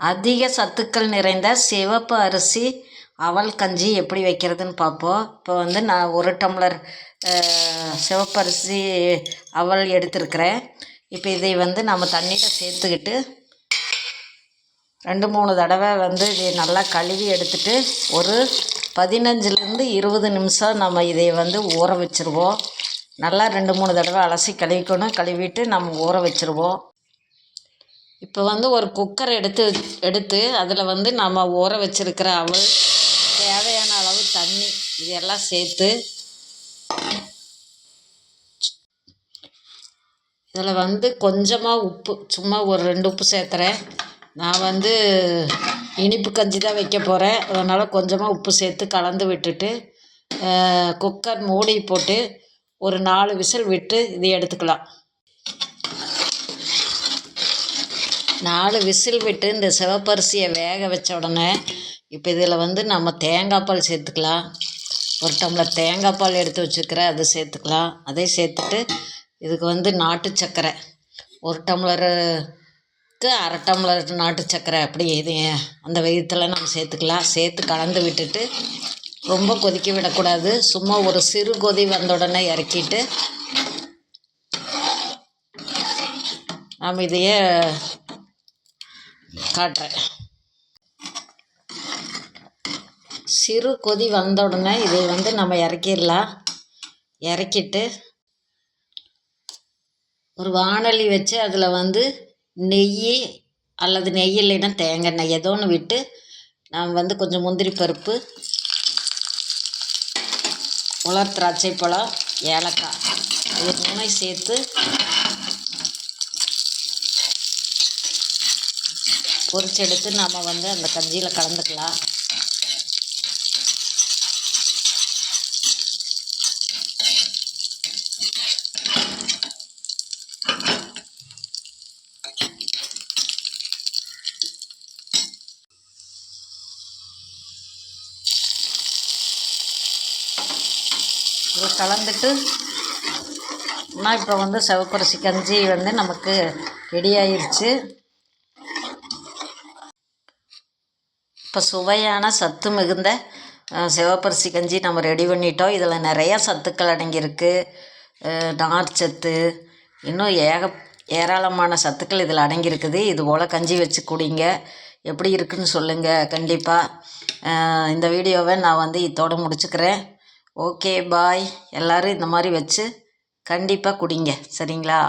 அதிக சத்துக்கள் நிறைந்த சிவப்பு அரிசி அவல் கஞ்சி எப்படி வைக்கிறதுன்னு பார்ப்போம். இப்போ வந்து நான் ஒரு டம்ளர் சிவப்பரிசி அவல் எடுத்திருக்கிறேன். இப்போ இதை வந்து நம்ம தண்ணியில் சேர்த்துக்கிட்டு ரெண்டு மூணு தடவை வந்து இதை நல்லா கழுவி எடுத்துட்டு ஒரு பதினஞ்சுலேருந்து இருபது நிமிஷம் நம்ம இதை வந்து ஊற வச்சுருவோம். நல்லா ரெண்டு மூணு தடவை அலசி கழுவிக்கணும். கழுவிட்டு நம்ம ஊற வச்சுருவோம். இப்போ வந்து ஒரு குக்கர் எடுத்து எடுத்து அதில் வந்து நம்ம ஊற வச்சிருக்கிற அவள் தேவையான அளவு தண்ணி இதெல்லாம் சேர்த்து இதில் வந்து கொஞ்சமாக உப்பு சும்மா ஒரு ரெண்டு உப்பு சேர்த்துறேன். நான் வந்து இனிப்பு கஞ்சி தான் வைக்க போகிறேன் அதனால் கொஞ்சமாக உப்பு சேர்த்து கலந்து விட்டுட்டு குக்கர் மூடி போட்டு ஒரு நாலு விசில் விட்டு இதை எடுத்துக்கலாம். நாலு விசில் விட்டு இந்த சிவப்பரிசியை வேக வச்ச உடனே இப்போ இதில் வந்து நம்ம தேங்காய் பால் சேர்த்துக்கலாம். ஒரு டம்ளர் தேங்காய் பால் எடுத்து வச்சுருக்கிறேன் அதை சேர்த்துக்கலாம். அதை சேர்த்துட்டு இதுக்கு வந்து நாட்டு சர்க்கரை. ஒரு டம்ளருக்கு அரை டம்ளர் நாட்டு சர்க்கரை அப்படி இது அந்த விதத்தில் நம்ம சேர்த்துக்கலாம். சேர்த்து கலந்து விட்டுட்டு ரொம்ப கொதிக்க விடக்கூடாது. சும்மா ஒரு சிறு கொதி வந்த உடனே இறக்கிட்டு நாம் இதையே காட்டுறேன் சிறு கொதி வந்த உடனே இதை வந்து நம்ம இறக்கிடலாம். இறக்கிட்டு ஒரு வாணலி வச்சு அதில் வந்து நெய் அல்லது நெய் இல்லைன்னா தேங்காய் எண்ணெய் ஏதோ ஒன்று விட்டு நாம் வந்து கொஞ்சம் முந்திரி பருப்பு உலர் திராட்சை பழம் ஏலக்காய் இது மூணையும் சேர்த்து பொரிச்செடுத்து நாம் வந்து அந்த கஞ்சியில் கலந்துக்கலாம். இதில் கலந்துட்டு நான் இப்போ வந்து சிவப்பரிசி கஞ்சி வந்து நமக்கு ரெடி ஆயிடுச்சு இப்போ சுவையான சத்து மிகுந்த சிவப்பரிசி கஞ்சி நம்ம ரெடி பண்ணிட்டோம். இதில் நிறையா சத்துக்கள் அடங்கியிருக்கு. அஹ், நார்ச்சத்து இன்னும் ஏக ஏராளமான சத்துக்கள் இதில் அடங்கியிருக்குது. இது போல் கஞ்சி வச்சு குடிங்க. எப்படி இருக்குன்னு சொல்லுங்கள் கண்டிப்பாக இந்த வீடியோவை நான் வந்து இதோட முடிச்சுக்கிறேன். Okay bye. எல்லோரும் இந்த மாதிரி வச்சு கண்டிப்பாக குடிங்க. சரிங்களா?